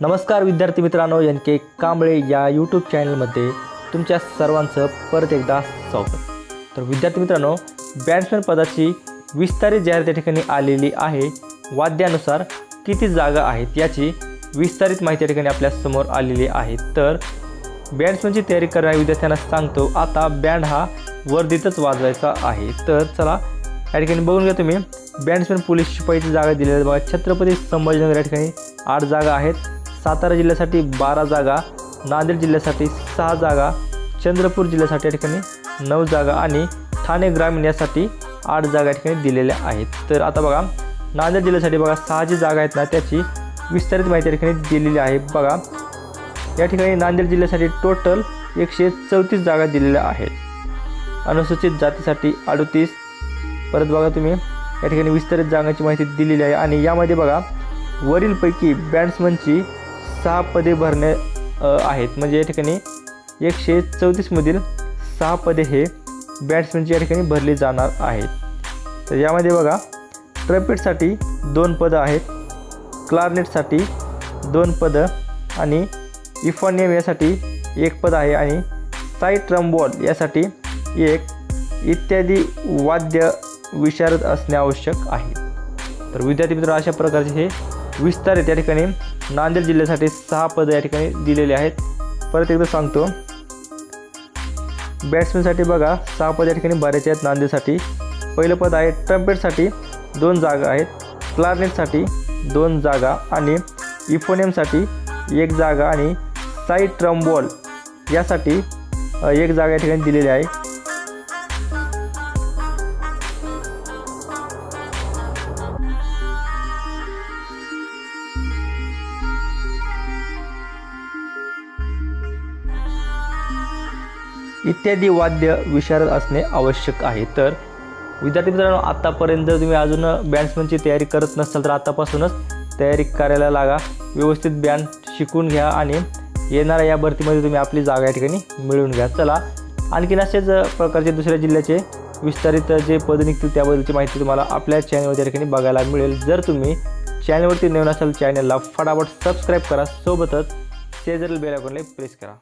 नमस्कार विद्यार्थी मित्रांनो एन के कांबळे या यूट्यूब चॅनलमध्ये तुमच्या सर्वांचं परत एकदा स्वागत. तर विद्यार्थी मित्रांनो बॅट्समॅन पदाची विस्तारित जाहिरात या ठिकाणी आलेली आहे. वाद्यानुसार किती जागा आहेत याची विस्तारित माहिती या ठिकाणी आपल्यासमोर आलेली आहे. तर बँड्समॅनची तयारी करणाऱ्या विद्यार्थ्यांना सांगतो आता बँड हा वर्दीतच वाजवायचा आहे. तर चला या ठिकाणी बघून घ्या तुम्ही. बँड्समॅन पोलीस शिपाईची जागा दिलेल्या बघा छत्रपती संभाजीनगर या ठिकाणी आठ जागा आहेत. सातारा जिल्ह्यासाठी बारा जागा नांदेड जिल्ह्यासाठी सहा जागा चंद्रपूर जिल्ह्यासाठी या ठिकाणी नऊ जागा आणि ठाणे ग्रामीण यासाठी आठ जागा या ठिकाणी दिलेल्या आहेत. तर आता बघा नांदेड जिल्ह्यासाठी बघा सहा जी जागा आहेत ना त्याची विस्तारित माहिती या ठिकाणी दिलेली आहे. बघा या ठिकाणी नांदेड जिल्ह्यासाठी टोटल एकशे चौतीस जागा दिलेल्या आहेत. अनुसूचित जातीसाठी अडतीस. परत बघा तुम्ही या ठिकाणी विस्तारित जागांची माहिती दिलेली आहे. आणि यामध्ये बघा वरीलपैकी बॅट्समनची सहा पदे भरणे आहेत. म्हणजे या ठिकाणी एकशे चौतीसमधील सहा पदे हे बॅट्समनची या ठिकाणी भरली जाणार आहेत. तर यामध्ये बघा ट्रम्पेटसाठी दोन पदं आहेत क्लारनेटसाठी दोन पदं आणि इफॉनियम यासाठी एक पद आहे आणि साई ट्रम्बॉल यासाठी एक इत्यादी वाद्य विशारद असणे आवश्यक आहे. तर विद्यार्थी मित्र अशा प्रकारचे हे विस्तार या ठिकाणी. नांदेड जिल्ह्यासाठी सहा पदं या ठिकाणी दिलेले आहेत. परत एकदा सांगतो. बॅट्समॅनसाठी बघा सहा पद या ठिकाणी भरायचे आहेत नांदेडसाठी. पहिलं पद आहे ट्रम्पेटसाठी दोन जागा आहेत. क्लारनेटसाठी दोन जागा आणि इफोनियमसाठी एक जागा आणि साई ट्रम्बॉल यासाठी एक जागा या ठिकाणी दिलेली आहे. इत्यादी वाद्य विशारद असणे आवश्यक आहे. तर विद्यार्थी मित्रांनो आत्तापर्यंत जर तुम्ही अजून बँड्समनची तयारी करत नसाल तर आत्तापासूनच तयारी करायला लागा. व्यवस्थित बँड शिकून घ्या आणि येणाऱ्या या भरतीमध्ये तुम्ही आपली जागा या ठिकाणी मिळवून घ्या. चला आणखीन असेच प्रकारचे दुसऱ्या जिल्ह्याचे विस्तारित जे पद निघतील त्याबद्दलची माहिती तुम्हाला आपल्या चॅनलवर ठिकाणी बघायला मिळेल. जर तुम्ही चॅनलवरती नवीन असाल चॅनलला फटाफट सबस्क्राईब करा. सोबतच शेजारील बेल आयकॉनला प्रेस करा.